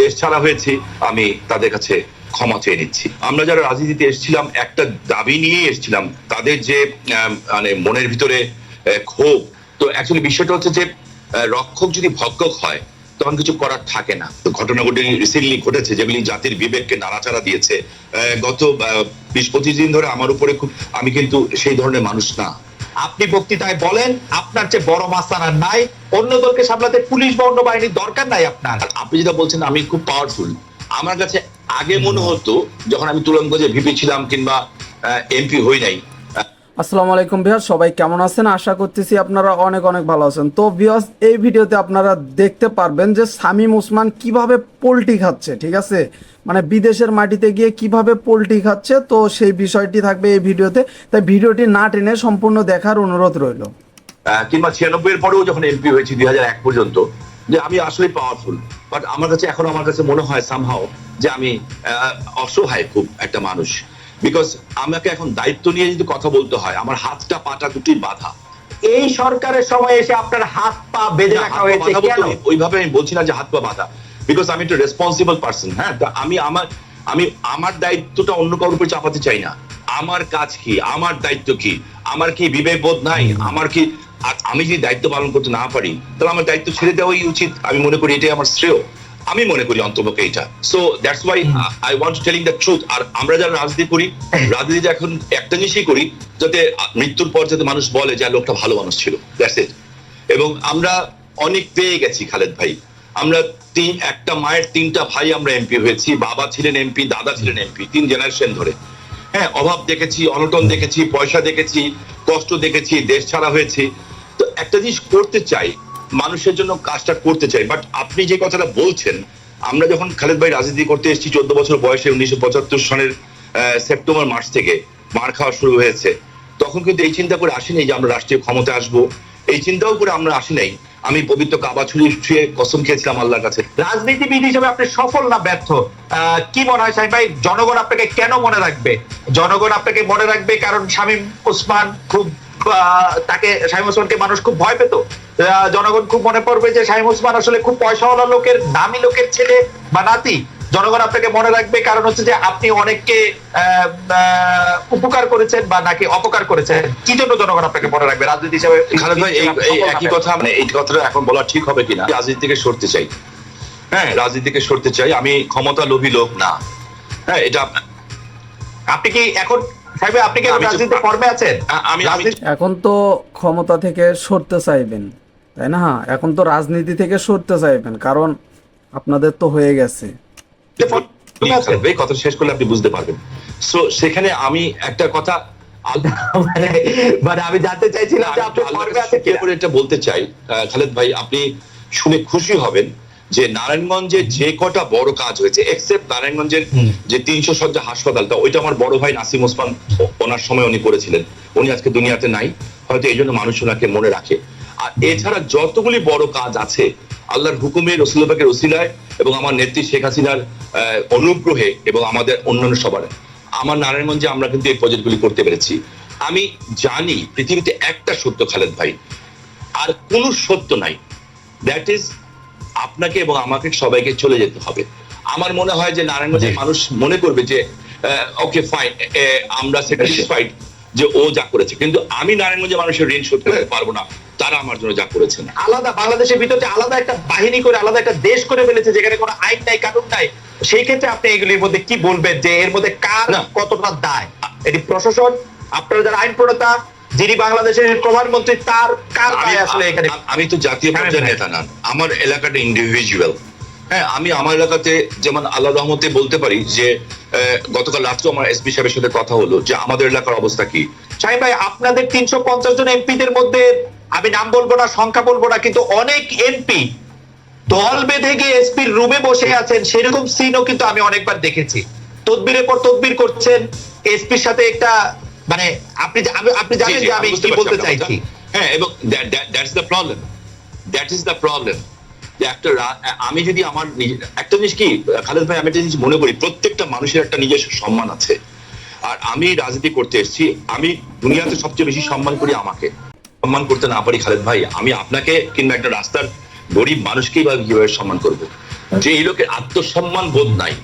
দেশ ছাড়া হয়েছি, আমি তাদের কাছে ক্ষমা চেয়ে নিচ্ছি। আমরা যারা রাজনীতিতে এসেছিলাম, একটা দাবি নিয়েই এসেছিলাম, তাদের যে মানে মনের ভিতরে ক্ষোভ। তো অ্যাকচুয়ালি বিষয়টা হচ্ছে যে রক্ষক যদি ভক্ষক হয়, তখন কিছু করার থাকে না। তো ঘটনাগুলি রিসেন্টলি ঘটেছে, যেগুলি জাতির বিবেককে নাড়াচাড়া দিয়েছে। গত বিশ পঁচিশ দিন ধরে আমার উপরে খুব, আমি কিন্তু সেই ধরনের মানুষ না। আপনি বক্তৃতায় বলেন, আপনার চেয়ে বড় মাস্তানার নাই, অন্য দলকে সামলাতে পুলিশ বা অন্য বাহিনীর দরকার নাই আপনার। আপনি যেটা বলছেন, আমি খুব পাওয়ারফুল আমার কাছে আগে মনে হতো, যখন আমি তুরঙ্গজে ভিপি ছিলাম কিংবা এমপি হই নাই আসসালামু আলাইকুম ভিউয়ার সবাই কেমন আছেন? আশা করতেছি আপনারা অনেক অনেক ভালো আছেন। তো ভিউয়ার্স, এই ভিডিওতে আপনারা দেখতে পারবেন যে সামিম ওসমান কীভাবে পোলট্রি খাচ্ছে, ঠিক আছে? মানে বিদেশের মাটিতে গিয়ে কীভাবে পোলট্রি খাচ্ছে, তো সেই বিষয়টি থাকবে এই ভিডিওতে। তাই ভিডিওটি না টেনে সম্পূর্ণ দেখার অনুরোধ রইল। কিংবা ছিয়ানব্বই এর পরেও যখন এমপি হয়েছি দুই এক পর্যন্ত, যে আমি আসলে পাওয়ারফুল বাট আমার কাছে, এখন আমার কাছে মনে হয় সামহাও যে আমি অসহায় খুব একটা মানুষ। বিকজ আমাকে এখন দায়িত্ব নিয়ে যদি কথা বলতে হয় আমার হাতটা পাটা দুটি বাধা। এই সরকারের সময় এসে আপনার হাত পা বেঁধে রাখা হয়েছে কেন? ওইভাবে আমি বলছি না যে হাত পা বাঁধা। বিকজ আমি একটা রেসপন্সিবল পার্সন হ্যাঁ? তা আমি আমার আমি আমার দায়িত্বটা অন্য কারোর উপর চাপাতে চাই না। আমার কাজ কি? আমার দায়িত্ব কি? আমার কি বিবেক বোধ নাই? আমার কি আমি যদি দায়িত্ব পালন করতে না পারি তাহলে আমার দায়িত্ব ছেড়ে দেওয়াই উচিত। আমি মনে করি এটাই আমার শ্রেয়। আমি মনে করি অন্তপক্ষে এটা। So that's why I want telling the truth আর আমরা যারা রাজনীতি করি রাজনীতি এখন একটা জিনিসই করি যাতে মৃত্যুর পর যাতে মানুষ বলে যে লোকটা ভালো মানুষ ছিল। দ্যাটস ইট এবং আমরা অনেক পেয়ে গেছি খালেদ ভাই। আমরা তিন একটা মায়ের তিনটা ভাই আমরা এমপি হয়েছি। বাবা ছিলেন এমপি দাদা ছিলেন এমপি তিন জেনারেশন ধরে। হ্যাঁ অভাব দেখেছি অনটন দেখেছি পয়সা দেখেছি কষ্ট দেখেছি দেশ ছাড়া হয়েছি। তো একটা জিনিস করতে চাই মানুষের জন্য কাজটা করতে চাই। বাট আপনি যে কথাটা বলছেন, আমরা যখন খালেদ ভাই রাজনীতি করতে এসেছি, চোদ্দ বছর বয়সে উনিশশো পঁচাত্তর সনের সেপ্টেম্বর মাস থেকে মার খাওয়া শুরু হয়েছে। তখন কিন্তু এই চিন্তা করে আসিনি যে আমরা রাষ্ট্রীয় ক্ষমতায় আসব। এই চিন্তাও করে আমরা আসি নাই। আমি পবিত্র কাবা ছুঁয়ে ছুঁয়ে কসম খেয়েছিলাম আল্লাহর কাছে। রাজনীতিবিদ হিসেবে আপনি সফল না ব্যর্থ? কি মনে হয় সাহেব ভাই? জনগণ আপনাকে কেন মনে রাখবে? জনগণ আপনাকে মনে রাখবে কারণ শামীম ওসমান খুব তাকে শামীম ওসমানকে মানুষ খুব ভয় পেত। জনগণ খুব মনে পড়বে যে শামীম ওসমান আসলে খুব পয়সাওয়ালা লোকের দামি লোকের ছেলে বা নাতি। জনগণ আপনাকে মনে রাখবে কারণ হচ্ছে যে আপনি অনেককে উপকার করেছেন বা নাকি অপকার করেছেন। কি জন্য জনগণ আপনাকে মনে রাখবে? রাজনীতি হিসেবে খালেদ ভাই এই একই কথা মানে এই কথাটা এখন বলা ঠিক হবে কিনা? রাজনীতি থেকে সরতে চাই। হ্যাঁ রাজনীতি থেকে সরতে চাই। আমি ক্ষমতা লোভী লোক না। হ্যাঁ এটা আপনি কি এখন আপনি কি রাজনীতি ফর্মে আছেন? আমি এখন তো ক্ষমতা থেকে সরতে চাইবেন তাই না? এখন তো রাজনীতি থেকে সরতে চাইবেন কারণ আপনাদের তো হয়ে গেছে। কথা শেষ করলে আপনি বুঝতে পারবেন। সো সেখানে আমি একটা কথা মানে মানে আমি জানতে চাইছিলাম যে আপনি ফর্মে আছেন কিনা। করে এটা বলতে চাই আহ, খালেদ ভাই আপনি শুনে খুশি হবেন। যে নারায়ণগঞ্জে যে কটা বড় কাজ হয়েছে এক্সেপ্ট নারায়ণগঞ্জের যে তিনশো সজ্জা হাসপাতালটা ওইটা আমার বড় ভাই নাসিম ওসমান ওনার সময় উনি করেছিলেন। উনি আজকে দুনিয়াতে নাই হয়তো এই জন্য মানুষ ওনাকে মনে রাখে। আর এছাড়া যতগুলি বড় কাজ আছে আল্লাহর হুকুমে রসুল্লাহের রসিলায় এবং আমার নেত্রী শেখ হাসিনার অনুগ্রহে এবং আমাদের অন্যান্য সবার আমার নারায়ণগঞ্জে আমরা কিন্তু এই প্রজেক্টগুলি করতে পেরেছি। আমি জানি পৃথিবীতে একটা সত্য খালেদ ভাই আর কোন সত্য নাই। দ্যাট ইজ আপনাকে এবং আমাকে সবাইকে চলে যেতে হবে। আমার মনে হয় যে নারায়ণগঞ্জের মানুষ মনে করবে যে ওকে ফাইন আমরা স্যাটিসফাইড যে ও যা করেছে। কিন্তু আমি নারায়ণগঞ্জের মানুষের ঋণ শোধ করতে পারব না। তারা আমার জন্য যা করেছেন আলাদা বাংলাদেশের ভিতরে আলাদা একটা বাহিনী করে আলাদা একটা দেশ করে ফেলেছে যেখানে কোনো আইন নাই কানুন নাই সেই ক্ষেত্রে আপনি এগুলির মধ্যে কি বলবেন? যে এর মধ্যে কার কতটা দায়? এটি প্রশাসন আপনারা যারা আইন প্রণেতা যিনি বাংলাদেশের প্রধানমন্ত্রী তার কার আমি আসলে এখানে আমি তো জাতীয় হ্যাঁ, পর্যায়ের নেতা না আমার এলাকাটা ইন্ডিভিজুয়াল হ্যাঁ আমি আমার এলাকাতে যেমন আল্লাহ রহমতে বলতে পারি যে গতকাল রাত্রে আমার এসপি সাহেবের সাথে কথা হলো যে আমাদের এলাকার অবস্থা কি? শাহিন ভাই আপনাদের তিনশো পঞ্চাশ জন এমপিদের মধ্যে আমি নাম বলব না সংখ্যা বলব না কিন্তু অনেক এমপি দল বেঁধে গিয়ে এসপির রুমে বসে আছেন সেরকম সিনও কিন্তু আমি অনেকবার দেখেছি। তদবিরের পর তদবির করছেন এসপির সাথে একটা মানে আপনি আপনি জানেন যে আমি কি বলতে চাইছি। হ্যাঁ এবং that's the problem that is the problem যে একটা আমি যদি আমার একটা জিনিস কি খালেদ ভাই আমি একটা জিনিস মনে করি প্রত্যেকটা মানুষের একটা নিজস্ব সম্মান আছে। আর আমি রাজনীতি করতে এসেছি আমি দুনিয়াতে সবচেয়ে বেশি সম্মান করি আমাকে। সম্মান করতে না পারি খালেদ ভাই আমি আপনাকে কিংবা একটা রাস্তার গরিব মানুষকেই বা কীভাবে সম্মান করব? যে এই লোকের আত্মসম্মান বোধ নাই।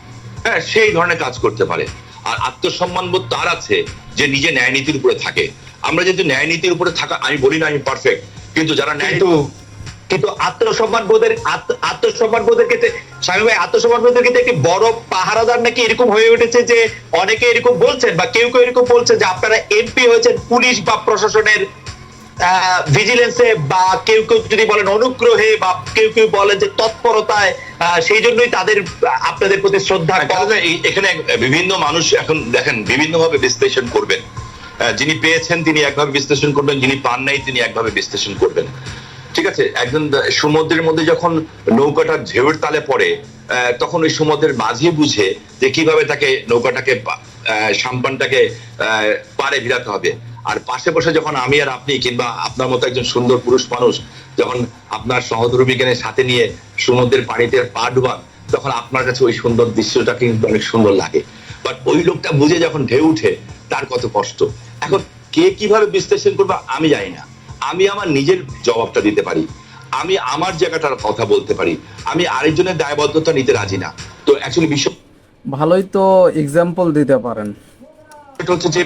হ্যাঁ সেই ধরনের কাজ করতে পারে। আর আত্মসম্মান বোধ তার আছে যে নিজে ন্যায় নীতির উপরে থাকে। আমরা যেহেতু ন্যায় নীতির উপরে থাকা আমি বলি না আমি পারফেক্ট কিন্তু যারা ন্যায় কিন্তু আত্মসম্মান বোধের আত্মসম্মান বোধের ক্ষেত্রে স্বামী ভাই আত্মসম্মান বোধের ক্ষেত্রে একটি বড় পাহারাদার নাকি এরকম হয়ে উঠেছে যে অনেকে এরকম বলছেন বা কেউ কেউ এরকম বলছে যে আপনারা এমপি হয়েছেন পুলিশ বা প্রশাসনের ভিজিলেন্সে বা কেউ কেউ যদি বলেন অনুগ্রহে বা কেউ কেউ বলেন যে তৎপরতায় সেই জন্যই তাদের আপনাদের প্রতি শ্রদ্ধা এই- এখানে বিভিন্ন মানুষ এখন দেখেন বিভিন্ন ভাবে বিশ্লেষণ করবেন। যিনি পেয়েছেন তিনি একভাবে বিশ্লেষণ করবেন যিনি পান নাই তিনি একভাবে বিশ্লেষণ করবেন। ঠিক আছে? একজন সমুদ্রের মধ্যে যখন নৌকাটা ঢেউয়ের তালে পড়ে আহ, তখন ওই সমুদ্রের মাঝে বুঝে যে কীভাবে তাকে নৌকাটাকে আহ, সাম্পানটাকে আহ, পারে ভিড়াতে হবে। আর পাশে বসে যখন আমি আর আপনি কিংবা আপনার মতো একজন সুন্দর পুরুষ মানুষ যখন আপনার সহধর্মীকে সাথে নিয়ে সমুদ্রের পানিতে পা ডুবান তখন আপনার কাছে ওই সুন্দর দৃশ্যটা কিন্তু অনেক সুন্দর লাগে। বাট ওই লোকটা বুঝে যখন ঢেউ উঠে তার কত কষ্ট। এখন কে কীভাবে বিশ্লেষণ করবে আমি জানি না। আমি আমার নিজের জবাবটা দিতে পারি। আমি আমার জায়গাটার কথা বলতে পারি। আমি আরেকজনের দায়বদ্ধতা নিতে রাজি না। তো অ্যাকচুয়ালি বিশ্ব ভালোই তো এক্সাম্পল দিতে পারেন। এটা হচ্ছে যে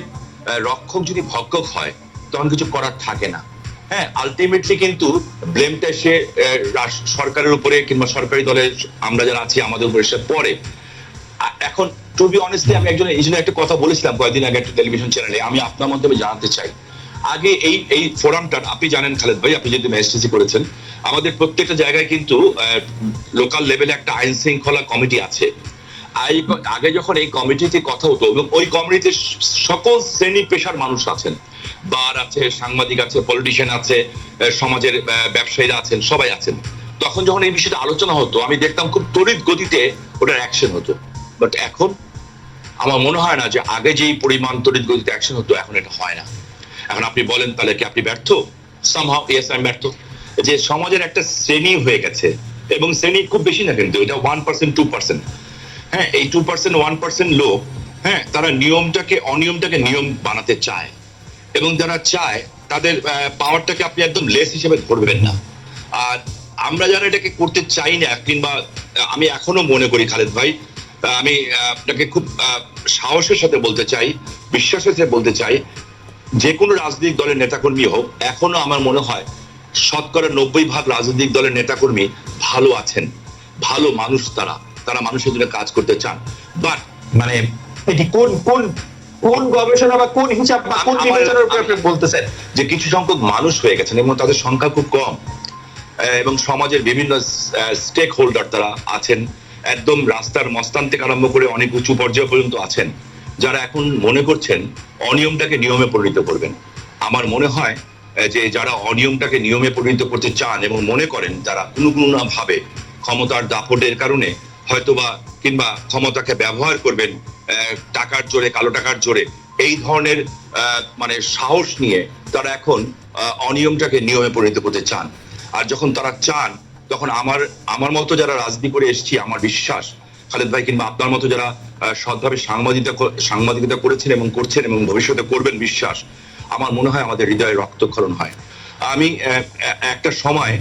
রক্ষক যদি ভক্ষক হয়, তখন কিছু করার থাকে না। হ্যাঁ আলটিমেটলি কিন্তু ব্লেমটা সে সরকারের উপরে কিংবা সরকারি দলের আমরা যারা আছি, আমাদের উপরে সে পড়ে। এখন টু বি অনেস্টলি আমি একজন এই জন্য একটা কথা বলেছিলাম কয়েকদিন আগে একটা টেলিভিশন চ্যানেলে আমি আপনার মাধ্যমে জানাতে চাই। আগে এই এই ফোরামটা আপনি জানেন খালেদ ভাই, আপনি যেহেতু ম্যাজিস্ট্রেসি করেছেন, আমাদের প্রত্যেকটা জায়গায় কিন্তু লোকাল লেভেলে একটা আইন শৃঙ্খলা কমিটি আছে। আগে যখন এই কমিটিতে কথা হতো এবং ওই কমিটিতে সকল শ্রেণি পেশার মানুষ আছেন। বার আছে, সাংবাদিক আছে পলিটিশিয়ান আছে সমাজের ব্যবসায়ীরা আছেন, সবাই আছেন। তখন যখন এই বিষয়টা আলোচনা হতো, আমি দেখতাম খুব তড়িৎ গতিতে ওটার অ্যাকশন হতো। বাট এখন আমার মনে হয় না যে আগে যেই পরিমাণ তড়িৎ গতিতে অ্যাকশন হতো, এখন এটা হয় না। এখন আপনি বলেন তাহলে কি আপনি ব্যর্থ? সামহাও ইয়েস আমি ব্যর্থ। যে সমাজের একটা শ্রেণি হয়ে গেছে, এবং শ্রেণি খুব বেশি না কিন্তু, এটা ওয়ান পার্সেন্ট টু পার্সেন্ট হ্যাঁ এই টু পার্সেন্ট ওয়ান পার্সেন্ট লোক হ্যাঁ তারা নিয়মটাকে, অনিয়মটাকে নিয়ম বানাতে চায়। এবং যারা চায়, তাদের পাওয়ারটাকে আপনি একদম লেস হিসেবে ধরবেন না। আর আমরা যারা এটাকে করতে চাই না কিংবা আমি এখনও মনে করি, খালেদ ভাই আমি আপনাকে খুব সাহসের সাথে বলতে চাই, বিশ্বাসের সাথে বলতে চাই, যে কোনো রাজনৈতিক দলের নেতাকর্মী হোক, এখনও আমার মনে হয় শতকরা নব্বই ভাগ রাজনৈতিক দলের নেতাকর্মী ভালো আছেন, ভালো মানুষ তারা। তারা মানুষের জন্য কাজ করতে চান। বাট মানে এটি কোন কোন কোন গবেষণা বা কোন হিসাব বা কোন বিবেচনার উপরে আপনি বলতেছেন? যে কিছু সংখ্যক মানুষ হয়ে গেছেন এবং তাদের সংখ্যা খুব কম। এবং সমাজের বিভিন্ন স্টেক হোল্ডার তারা আছেন। একদম রাস্তার মস্তান থেকে আরম্ভ করে অনেক উঁচু পর্যায়ে পর্যন্ত আছেন। যারা এখন মনে করছেন অনিয়মটাকে নিয়মে পরিণত করবেন। আমার মনে হয় যে যারা অনিয়মটাকে নিয়মে পরিণত করতে চান এবং মনে করেন যারা কোনো কোনো না ভাবে ক্ষমতার দাপটের কারণে হয়তোবা কিংবা ক্ষমতাকে ব্যবহার করবেন টাকার জোরে, কালো টাকার জোরে, এই ধরনের মানে সাহস নিয়ে তারা এখন অনিয়মটাকে নিয়মে পরিণত করতে চান। আর যখন তারা চান, তখন আমার আমার মতো যারা রাজনীতি করে এসেছি, আমার বিশ্বাস, খালেদ ভাই কিংবা আপনার মতো যারা সৎভাবে সাংবাদিকতা সাংবাদিকতা করেছেন এবং করছেন এবং ভবিষ্যতে করবেন বিশ্বাস, আমার মনে হয় আমাদের হৃদয়ে রক্তক্ষরণ হয়। আমি একটা সময়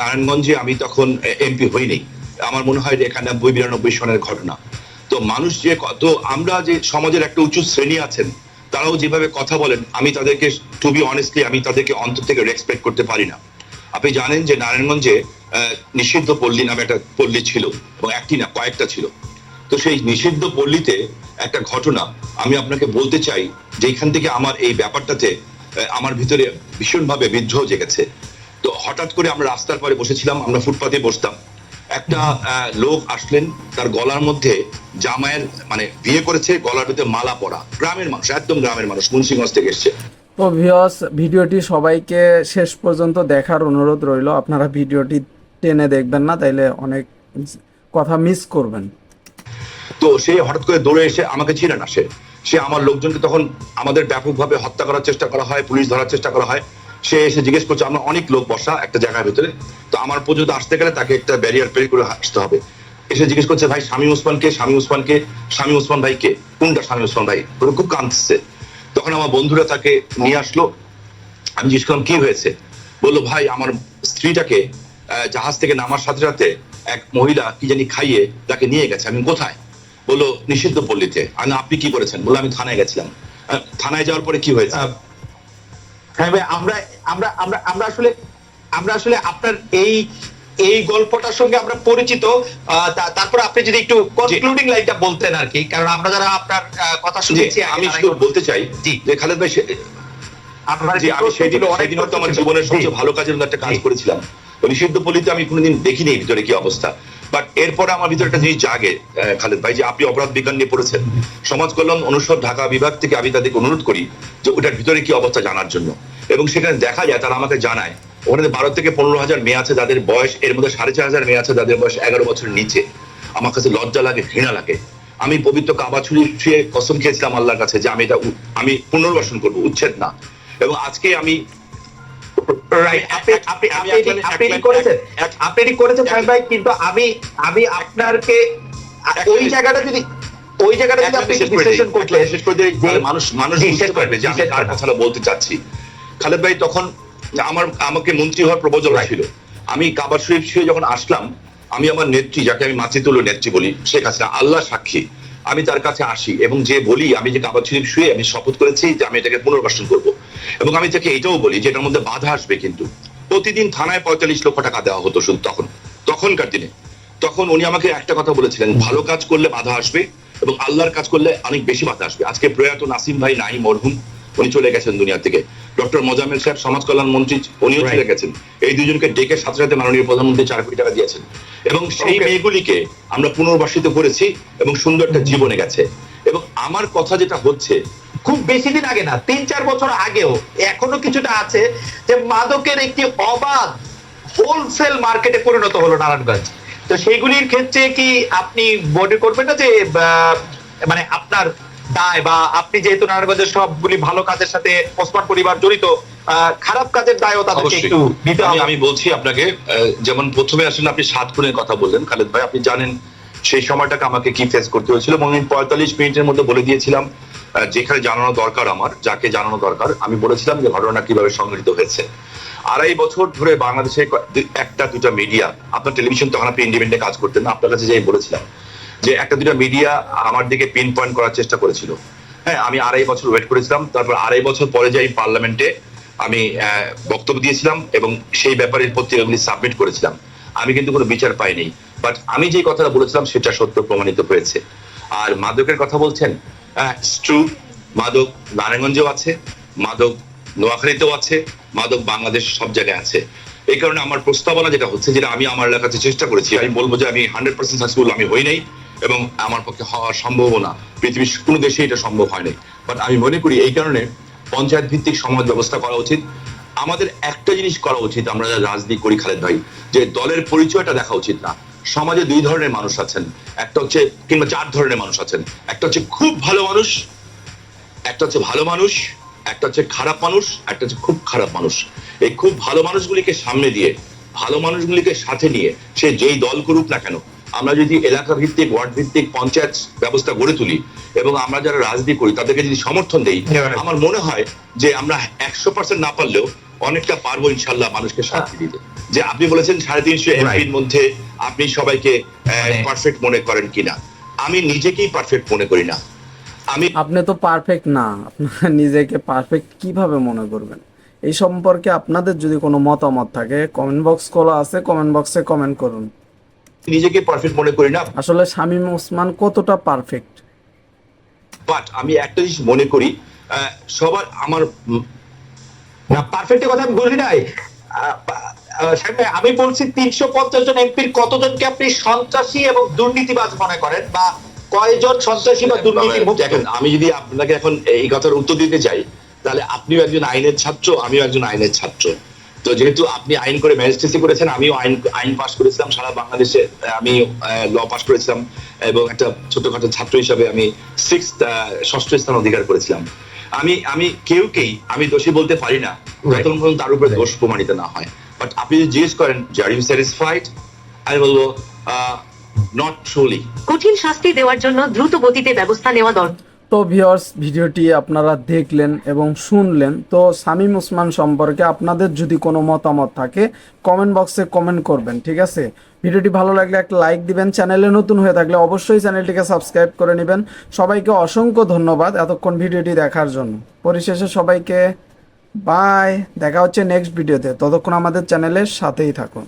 নারায়ণগঞ্জে আমি তখন এমপি হইনি। আমার মনে হয় যে একানব্বই বিরানব্বই সনের ঘটনা। তো মানুষ যে কত আমরা যে সমাজের একটা উঁচু শ্রেণি আছেন, তারাও যেভাবে কথা বলেন, আমি তাদেরকে টু বি অনেস্টলি আমি তাদেরকে অন্তর থেকে রেসপেক্ট করতে পারি না। আপনি জানেন যে নারায়ণগঞ্জে নিষিদ্ধ পল্লী নামে একটা পল্লী ছিল এবং একটি না, কয়েকটা ছিল। তো সেই নিষিদ্ধ পল্লীতে একটা ঘটনা, আমি আপনাকে বলতে চাই যে এখান থেকে আমার এই ব্যাপারটাতে আমার ভিতরে ভীষণভাবে বিদ্রোহ জেগেছে। তো হঠাৎ করে আমরা রাস্তার পরে বসেছিলাম, আমরা ফুটপাতে বসতাম। একটা লোক আসলেন তার গলার মধ্যে জামাইয়ের মানে বিয়ে করেছে গলার ভিতরে মালা পরা। গ্রামের মানুষ একদম গ্রামের মানুষ মুন্সিগঞ্জ থেকে এসছে। তো ভিওস ভিডিওটি সবাইকে শেষ পর্যন্ত দেখার অনুরোধ রইল। আপনারা ভিডিওটি টেনে দেখবেন না তাইলে অনেক কথা মিস করবেন। তো সে হঠাৎ করে দৌড়ে এসে আমাকে ছিঁড়ে না সে। সে আমার লোকজনকে তখন আমাদের ব্যাপকভাবে হত্যা করার চেষ্টা করা হয় পুলিশ ধরার চেষ্টা করা হয়। সে এসে জিজ্ঞেস করছে, আমরা অনেক লোক বসা একটা জায়গার ভিতরে। তো আমার পর্যন্ত আসতে গেলে তাকে একটা ব্যারিয়ার পেরি করে আসতে হবে। এসে জিজ্ঞেস করছে, ভাই, স্বামী উসমানকে স্বামী উসমানকে স্বামী উসমান ভাই কে? কোনটা স্বামী উসমান ভাই? ওরা খুব কাঁদছে। তখন আমার বন্ধুরা তাকে নিয়ে আসলো। আমি জিজ্ঞেস করলাম, কি হয়েছে? বলল, ভাই, আমার স্ত্রীটাকে জাহাজ থেকে নামার সাথে সাথে এক মহিলা কি জানি খাইয়ে তাকে নিয়ে গেছে। আমি কোথায়? বলল নিষিদ্ধ পল্লীতে আমি আপনি কি করেছেন? বলল, আমি থানায় গেছিলাম। থানায় যাওয়ার পরে কি হয়েছে? হ্যাঁ ভাই আমরা আমরা আমরা আমরা আসলে আমরা আসলে আপনার এই এই গল্পটার সঙ্গে আমরা পরিচিত। তারপর আপনি যদি একটু কনক্লুডিং লাইনটা বলতেন আর কি কারণ আমরা যারা আপনার কথা শুনেছি আমি শুধু বলতে চাই। যে খালেদ ভাই আমি সেদিন অনেক সেদিন হয়তো আমার। জীবনের সবচেয়ে ভালো কাজের একটা কাজ করেছিলাম। নিষিদ্ধ পল্লীতে আমি কোনোদিন দেখিনি ভিতরে কি অবস্থা। বাট এরপরে আমার ভিতরে একটা জিনিস জাগে খালেদ ভাই, যে আপনি অপরাধ বিজ্ঞান নিয়ে পড়েছেন। সমাজ কল্যাণ অনুষদ ঢাকা বিভাগ থেকে আমি তাদেরকে অনুরোধ করি যে ওটার ভিতরে কি অবস্থা জানার জন্য। এবং সেখানে দেখা যায়, তারা আমাকে জানায়, ওখানে বারো থেকে পনেরো হাজার মেয়ে আছে, যাদের বয়স এর মধ্যে সাড়ে চার হাজার মেয়ে আছে, যাদের বয়স এগারো বছরের নিচে। আমার কাছে লজ্জা লাগে, ঘৃণা লাগে। আমি পবিত্র কাবা ছুরি ছুঁয়ে কসম খেয়েছিলাম আল্লাহর কাছে যে আমি এটা আমি পুনর্বাসন করব, উচ্ছেদ না। এবং আজকে আমি রাইট আপনি করেছেন। এক- আপনি করেছেন ভাই কিন্তু আমি আমি আপনাকে এক ওই জায়গাটা যদি ওই জায়গাটা যদি আপনি বিশ্লেষণ করতেন একটা শেষ করে দিই, তাহলে যে- মানুষ মানুষ জি, বুঝতে যে আমি কার কথাটা বলতে চাচ্ছি। খালেদ ভাই তখন আমার আমাকে মন্ত্রী হওয়ার Right. ছিল। আমি কাবার শরীফ ছুঁয়ে যখন আসলাম আমি আমার নেত্রী যাকে আমি মাতৃতুল্য নেত্রী বলি শেখ হাসিনা আল্লাহ সাক্ষী আমি তার কাছে আসি এবং যে বলি আমি যে কাবার শরীফ শুয়ে আমি শপথ করেছি যে আমি এটাকে পুনর্বাসন করব। এবং আমি তাকে এটাও বলি যে এটার মধ্যে বাধা আসবে কিন্তু। প্রতিদিন থানায় পঁয়তাল্লিশ লক্ষ টাকা দেওয়া হতো শুধু তখন তখনকার দিনে। তখন উনি আমাকে একটা কথা বলেছিলেন ভালো কাজ করলে বাধা আসবে এবং আল্লাহর কাজ করলে অনেক বেশি বাধা আসবে। আজকে প্রয়াত নাসিম ভাই নাই মরহুম উনি চলে গেছেন দুনিয়া থেকে ডক্টর মোজাম্মেল সাহেব সমাজ কল্যাণ মন্ত্রী উনিও চলে গেছেন। এই দুজনকে ডেকে সাথে সাথে মাননীয় প্রধানমন্ত্রী চার কোটি টাকা দিয়েছেন। এবং সেই. মেয়েগুলিকে আমরা পুনর্বাসিত করেছি এবং সুন্দর একটা জীবনে গেছে। এবং আমার কথা যেটা হচ্ছে খুব বেশি দিন আগে না তিন চার বছর আগেও এখনও কিছুটা আছে যে মাদকের একটি অবাধ হোলসেল মার্কেটে পরিণত হলো নারায়ণগঞ্জ। তো সেইগুলির ক্ষেত্রে কি আপনি মনে করবেন না যে মানে আপনার দায় বা আপনি যেহেতু নারায়ণগঞ্জের সবগুলি ভালো কাজের সাথে ওসমান পরিবার জড়িত খারাপ কাজের দায়ও তাদেরকে একটু দিতে আমি হবে। আমি বলছি আপনাকে যেমন প্রথমে আসেন আপনি সাত খুনের কথা বললেন খালেদ ভাই আপনি জানেন সেই সময়টাকে আমাকে কি ফেস করতে হয়েছিল এবং আমি পঁয়তাল্লিশ মিনিটের মধ্যে বলে দিয়েছিলাম যেখানে জানানো দরকার আমার, যাকে জানানো দরকার, আমি বলেছিলাম যে ঘটনা কীভাবে সংঘটিত হয়েছে। আড়াই বছর ধরে বাংলাদেশে একটা দুটা মিডিয়া আপনার টেলিভিশন তখন আপনি ইন্ডিপেন্ডেন্টে কাজ করতেন না, আপনার কাছে যাই বলেছিলাম যে একটা দুটা মিডিয়া আমার দিকে পিন পয়েন্ট করার চেষ্টা করেছিল। হ্যাঁ আমি আড়াই বছর ওয়েট করেছিলাম, তারপর আড়াই বছর পরে যাই পার্লামেন্টে আমি বক্তব্য দিয়েছিলাম এবং সেই ব্যাপারে পত্রিকাগুলি সাবমিট করেছিলাম। আমি কিন্তু কোনো বিচার পাইনি। বাট আমি যে কথাটা বলেছিলাম, সেটা সত্য প্রমাণিত হয়েছে। আর মাদকের কথা বলছেন? ট্রু মাদক নারায়ণগঞ্জেও আছে মাদক নোয়াখালীতেও আছে মাদক বাংলাদেশ সব জায়গায় আছে। এই কারণে আমার প্রস্তাবনা যেটা হচ্ছে, যেটা আমি আমার এলাকাতে চেষ্টা করেছি, আমি বলব যে আমি হান্ড্রেড পার্সেন্ট সাকসেসফুল আমি হই নাই এবং আমার পক্ষে হওয়া সম্ভব না পৃথিবীর কোনো দেশে এটা সম্ভব হয় নাই। বাট আমি মনে করি এই কারণে পঞ্চায়েত ভিত্তিক সমাজ ব্যবস্থা করা উচিত। আমাদের একটা জিনিস করা উচিত, আমরা যারা রাজনীতি করি খালেদ ভাই, যে দলের পরিচয়টা দেখা উচিত না। সমাজে দুই ধরনের মানুষ আছেন। একটা হচ্ছে কিংবা চার ধরনের মানুষ আছেন। একটা হচ্ছে খুব ভালো মানুষ একটা হচ্ছে ভালো মানুষ একটা হচ্ছে খারাপ মানুষ একটা হচ্ছে খুব খারাপ মানুষ। এই খুব ভালো মানুষগুলিকে সামনে দিয়ে ভালো মানুষগুলিকে সাথে নিয়ে সে যেই দল করুক না কেন আমরা যদি এলাকা ভিত্তিক ওয়ার্ড ভিত্তিক পঞ্চায়েত ব্যবস্থা গড়ে তুলি এবং আমরা যারা রাজনীতি করি তাদেরকে যদি সমর্থন দেই আমার মনে হয় যে আমরা একশো পার্সেন্ট না পারলেও অনেকটা পারব ইনশাল্লাহ মানুষকে সাথে দিতে। যে আপনি বলেছেন সাড়ে তিনশো এমপির মধ্যে আপনি সবাইকে পারফেক্ট মনে করেন কিনা। আমি নিজেকেই পারফেক্ট মনে করি না। আমি আপনি তো পারফেক্ট না আপনারা নিজেকে পারফেক্ট কীভাবে মনে করবেন? এই সম্পর্কে আপনাদের যদি কোনো মতামত থাকে কমেন্ট বক্স খোলা আছে কমেন্ট বক্সে কমেন্ট করুন। নিজেকে পারফেক্ট মনে করি না। আসলে শামীম ওসমান কতটা পারফেক্ট বাট আমি একটা জিনিস মনে করি আহ, সবার আমার না পারফেক্ট কথা আমি বলি নাই। আমি বলছি তিনশো পঞ্চাশ জন এমপির কতজনকে আপনি সন্ত্রাসী এবং দুর্নীতিবাজ মনে করেন? বা কয়জন সন্ত্রাসী বা দুর্নীতি দেখেন আমি যদি আপনাকে এখন এই কথার উত্তর দিতে চাই তাহলে আপনিও একজন আইনের ছাত্র আমিও একজন আইনের ছাত্র। তো যেহেতু আপনি আইন করে ম্যাজিস্ট্রেসি করেছেন আমিও আইন আইন পাশ করেছিলাম সারা বাংলাদেশে আমি ল পাশ করেছিলাম এবং একটা ছোটখাটো ছাত্র হিসাবে আমি সিক্স ষষ্ঠ স্থান অধিকার করেছিলাম। আমি আমি কেউকেই আমি দোষী বলতে পারি না যতক্ষণ তার উপরে দোষ প্রমাণিত না হয়। বাট আপনি যদি জিজ্ঞেস করেন যে আর ইউ স্যাটিসফাইড আমি বলব নট ট্রুলি কঠিন শাস্তি দেওয়ার জন্য দ্রুত গতিতে ব্যবস্থা নেওয়া দরকার। তো ভিওর্স ভিডিওটি আপনারা দেখলেন এবং শুনলেন তো শামীম ওসমান সম্পর্কে আপনাদের যদি কোনো মতামত থাকে কমেন্ট বক্সে কমেন্ট করবেন ঠিক আছে? ভিডিওটি ভালো লাগলে একটা লাইক দিবেন চ্যানেলে নতুন হয়ে থাকলে অবশ্যই চ্যানেলটিকে সাবস্ক্রাইব করে নেবেন। সবাইকে অসংখ্য ধন্যবাদ এতক্ষণ ভিডিওটি দেখার জন্য। পরিশেষে সবাইকে বাই দেখা হচ্ছে নেক্সট ভিডিওতে ততক্ষণ আমাদের চ্যানেলের সাথেই থাকুন।